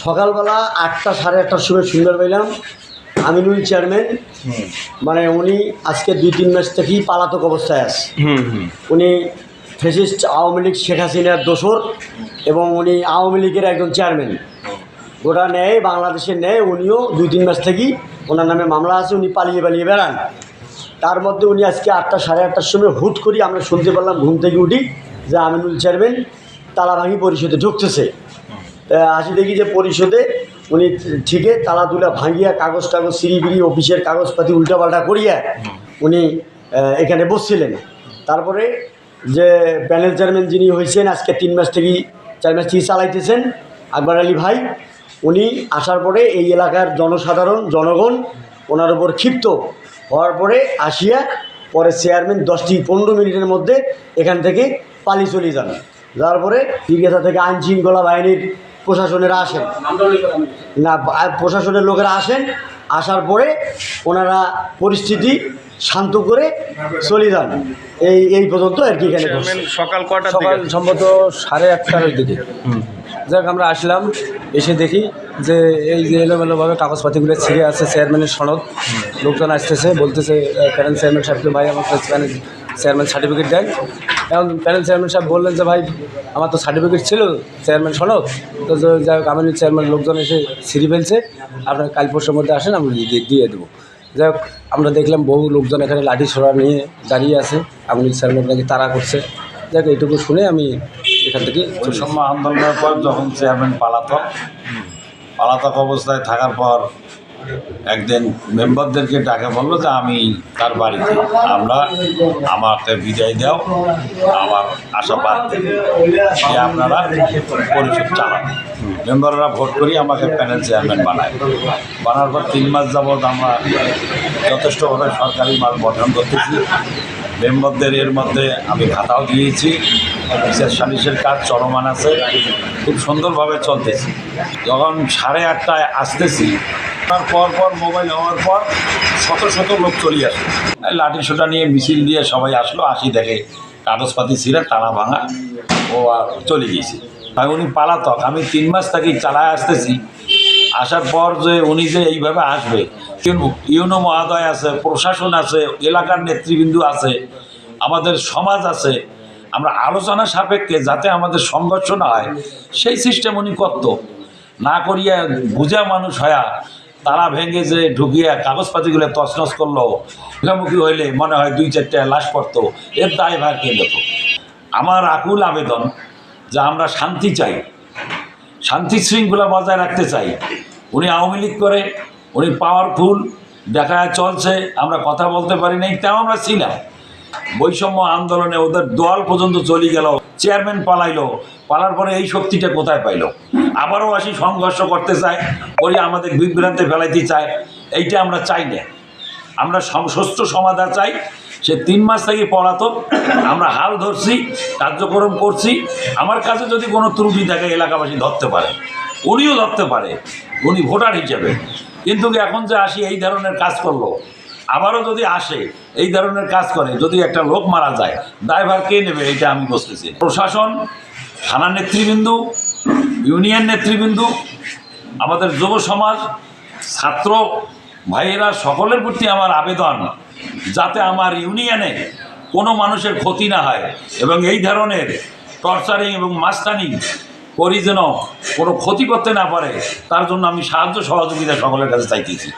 সকালবেলা আটটা সাড়ে আটটার সময় শুনতে পাইলাম। আমিনুল চেয়ারম্যান। মানে উনি আজকে দুই তিন মাস থেকেই পালাতক অবস্থায় আছে। উনি ফেসিস্ট আওয়ামী লীগ শেখ হাসিনার দোসর এবং উনি আওয়ামী লীগের একজন চেয়ারম্যান। গোটা নেয় বাংলাদেশের নেয় উনিও দুই তিন মাস থেকেই ওনার নামে মামলা আছে উনি পালিয়ে পালিয়ে বেড়ান। তার মধ্যে উনি আজকে আটটা সাড়ে আটটার সময় হুট করি আমরা শুনতে পারলাম ঘুম থেকে উঠি যে আমিনুল চেয়ারম্যান তালাভাঙি পরিষদে ঢুকতেছে। আসি দেখি যে পরিষদে উনি ঠিকই তালা তুলা ভাঙিয়া কাগজ টাগজ সিঁড়ি বিড়ি অফিসের কাগজপাতি উল্টাপাল্টা করিয়া উনি এখানে বসছিলেন। তারপরে যে প্যানেল চেয়ারম্যান যিনি হয়েছেন, আজকে তিন মাস থেকেই চার মাস থেকে চালাইতেছেন, আকবর আলী ভাই, উনি আসার পরে এই এলাকার জনসাধারণ, জনগণ ওনার উপর ক্ষিপ্ত হওয়ার পরে আসিয়া পরে চেয়ারম্যান দশটি পনেরো মিনিটের মধ্যে এখান থেকে পালিয়ে চলে যান। যাওয়ার পরে জিজ্ঞাসা থেকে আইন শৃঙ্খলা বাহিনীর প্রশাসনেরা আসেন। না প্রশাসনের লোকেরা আসেন আসার পরে ওনারা পরিস্থিতি শান্ত করে চলে যান। এই এই পর্যন্ত আর কি এখানে সকাল কটা সকাল সম্ভবত সাড়ে আটটার দিকে। যাক আমরা আসলাম এসে দেখি যে এই যে এলোমেলোভাবে কাগজপাতিগুলো ছিঁড়ে আছে চেয়ারম্যানের সনদ। লোকজন আসতেছে বলতেছে প্যারেন্ট চেয়ারম্যান সাহেবকে ভাই আমার চেয়ারম্যান সার্টিফিকেট দেন। এখন প্যানেল চেয়ারম্যান সাহেব বললেন যে, ভাই, আমার তো সার্টিফিকেট ছিল চেয়ারম্যান সনদ। তো যাই হোক, আমি চেয়ারম্যান লোকজন এসে সিঁড়ি ফেলছে আপনার কাল পরশুর মধ্যে আসেন, আমি দিয়ে- দেবো। যাই হোক, আমরা দেখলাম বহু লোকজন এখানে লাঠি ছোড়া নিয়ে দাঁড়িয়ে আছে। আমি চেয়ারম্যান নাকি তাড়া করছে। যাক এইটুকু শুনে আমি এখান থেকে। বৈষম্য আন্দোলনের পর যখন চেয়ারম্যান পালাতক পালাতক অবস্থায় থাকার পর একদিন মেম্বারদেরকে ডাকে বলল যে, আমি তার বাড়িতে, আমরা আমাকে বিদায় দাও, আমার আশা বাদ যে আপনারা পরিষদ চালান। মেম্বাররা ভোট করি আমাকে প্যানেল চেয়ারম্যান বানায়। বানার পর তিন মাস যাবৎ আমরা যথেষ্টভাবে সরকারি মাল গঠন করতেছি। মেম্বারদের এর মধ্যে আমি খাতাও দিয়েছি। বিশেষ সালিশের কাজ চলমান আছে। খুব সুন্দরভাবে চলতেছি। যখন সাড়ে আটটায় আসতেছি তার পর পর মোবাইল হওয়ার পর শত শত লোক চলে আসে। লাঠি সোটা নিয়ে মিছিল দিয়ে সবাই আসলো, আসি দেখে কাগজপাতি ছিঁড়ে, তালা ভাঙা, ও চলে গিয়েছে। তাই উনি পালাতক। আমি তিন মাস থাকি চালায় আসতেছি। আসার পর যে উনি যে এইভাবে আসবে ইউনো মহাদয় আছে, প্রশাসন আছে, এলাকার নেতৃবৃন্দ আছে, আমাদের সমাজ আছে, আমরা আলোচনা সাপেক্ষে যাতে আমাদের সংঘর্ষ না হয়, সেই সিস্টেম উনি করত। না করিয়া বুঝা মানুষ হয়া তারা ভেঙে যে ঢুকিয়ে কাগজপাতিগুলো তছনছ করল মুখামুখি হইলে মনে হয় দুই চারটা লাশ পড়তো। এর দায়ভার কে নিত আমার আকুল আবেদন যে আমরা শান্তি চাই, শান্তি শৃঙ্খলা বজায় রাখতে চাই। উনি আওয়ামী লীগ করে, উনি পাওয়ারফুল দেখা চলছে, আমরা কথা বলতে পারি নাই তেমন আমরা ছিলাম বৈষম্য আন্দোলনে ওদের দল পর্যন্ত চলে গেল চেয়ারম্যান পালাইলো, পালার পরে এই শক্তিটা কোথায় পাইলো? আবারও আসি সংঘর্ষ করতে চায়, ওই আমাদের বিভ্রান্তে ফেলাইতে চায়, এইটা আমরা চাই না। আমরা সুস্থ সমাধান চাই, সে তিন মাস থেকে পলাতক, আমরা হাল ধরছি, কার্যক্রম করছি, আমার কাছে যদি কোনো ত্রুটি থাকে, এলাকাবাসী ধরতে পারে, উনিও ধরতে পারে, উনি ভোটার হিসেবে। কিন্তু এখন যে আসি এই ধরনের কাজ করল আবারও যদি আসে, এই ধরনের কাজ করে, যদি একটা লোক মারা যায়, ড্রাইভার কে নেবে, এটা আমি বসতেছি প্রশাসন থানা নেতৃবৃন্দ, ইউনিয়ন নেতৃবৃন্দ, আমাদের যুব সমাজ, ছাত্র ভাইয়েরা, সকলের প্রতি আমার আবেদন, যাতে আমার ইউনিয়নে কোনো মানুষের ক্ষতি না হয় এবং এই ধরনের টর্চারিং এবং মাস্তানি করি যেন কোনো ক্ষতি করতে না পারে, তার জন্য আমি সাহায্য সহযোগিতা সকলের কাছে চাইতেছি।